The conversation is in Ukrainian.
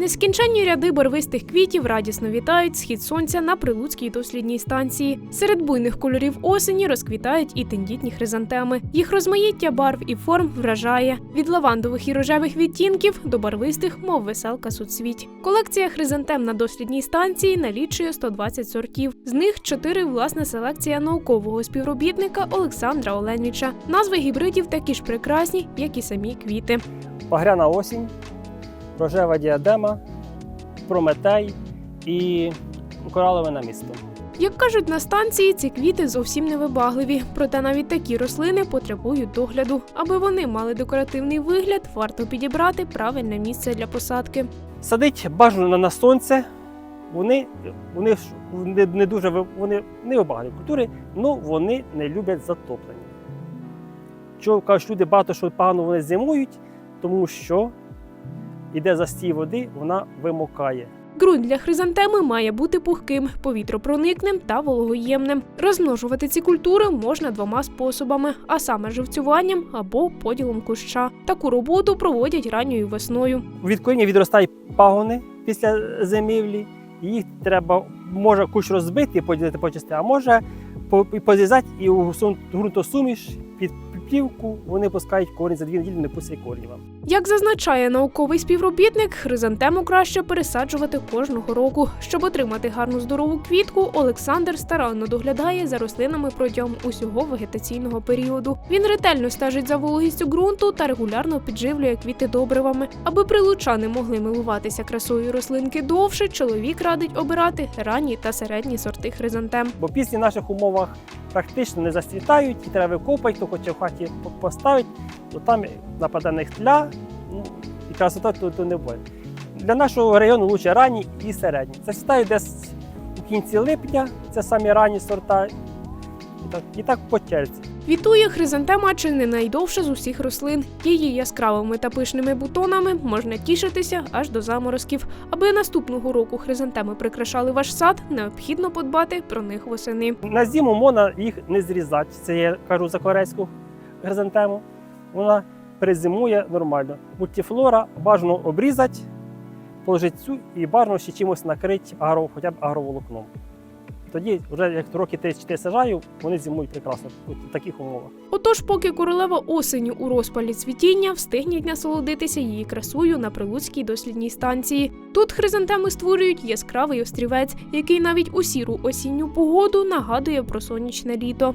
Нескінченні ряди барвистих квітів радісно вітають схід сонця на прилуцькій дослідній станції. Серед буйних кольорів осені розквітають і тендітні хризантеми. Їх розмаїття барв і форм вражає від лавандових і рожевих відтінків до барвистих, мов веселка суцвіть. Колекція хризантем на дослідній станції налічує 120 сортів. З них чотири власна селекція наукового співробітника Олександра Оленіча. Назви гібридів такі ж прекрасні, як і самі квіти. Багряна осінь, рожева діадема, прометей і коралове намісто. Як кажуть на станції, ці квіти зовсім не вибагливі, проте навіть такі рослини потребують догляду. Аби вони мали декоративний вигляд, варто підібрати правильне місце для посадки. Садить бажано на сонце. Вони, вони, не, не дуже вони не вибагливі культури, але вони не люблять затоплення. Чого кажуть, люди багато що погано вони зимують, тому що іде застій води, вона вимокає. Ґрунт для хризантеми має бути пухким, повітропроникним та вологоємним. Розмножувати ці культури можна двома способами, а саме живцюванням або поділом куща. Таку роботу проводять ранньою весною. Від коріння відростають пагони після зимівлі. Їх треба може кущ розбити поділити по части, а може позрізати і у ґрунтосуміш під плівку вони пускають корінь за дві неділі, не пустять корінь вам. Як зазначає науковий співробітник, хризантему краще пересаджувати кожного року. Щоб отримати гарну здорову квітку, Олександр старанно доглядає за рослинами протягом усього вегетаційного періоду. Він ретельно стежить за вологістю ґрунту та регулярно підживлює квіти добривами. Аби прилучани могли милуватися красою рослинки довше, чоловік радить обирати ранні та середні сорти хризантем. Бо пісні в наших умовах практично не зацвітають, і треба викопати, то хоче в хаті поставити, то там нападе на їх тля, ну, і красота то не буде. Для нашого району лучше ранні і середні. Зацвітають десь у кінці липня, це самі ранні сорта. І так, і так по черзі. Квітує хризантема чи не найдовше з усіх рослин. Її яскравими та пишними бутонами можна тішитися аж до заморозків. Аби наступного року хризантеми прикрашали ваш сад, необхідно подбати про них восени. На зиму можна їх не зрізати. Це я кажу за корейську хризантему. Вона перезимує нормально. Мультифлора бажано обрізати, положити цю і бажано ще чимось накрити агро, хоча б агроволокном. Тоді, вже як роки 3-4 сажаю, вони зимують прекрасно в таких умовах. Отож, поки королева осені у розпалі цвітіння, встигніть насолодитися її красою на прилуцькій дослідній станції. Тут хризантеми створюють яскравий острівець, який навіть у сіру осінню погоду нагадує про сонячне літо.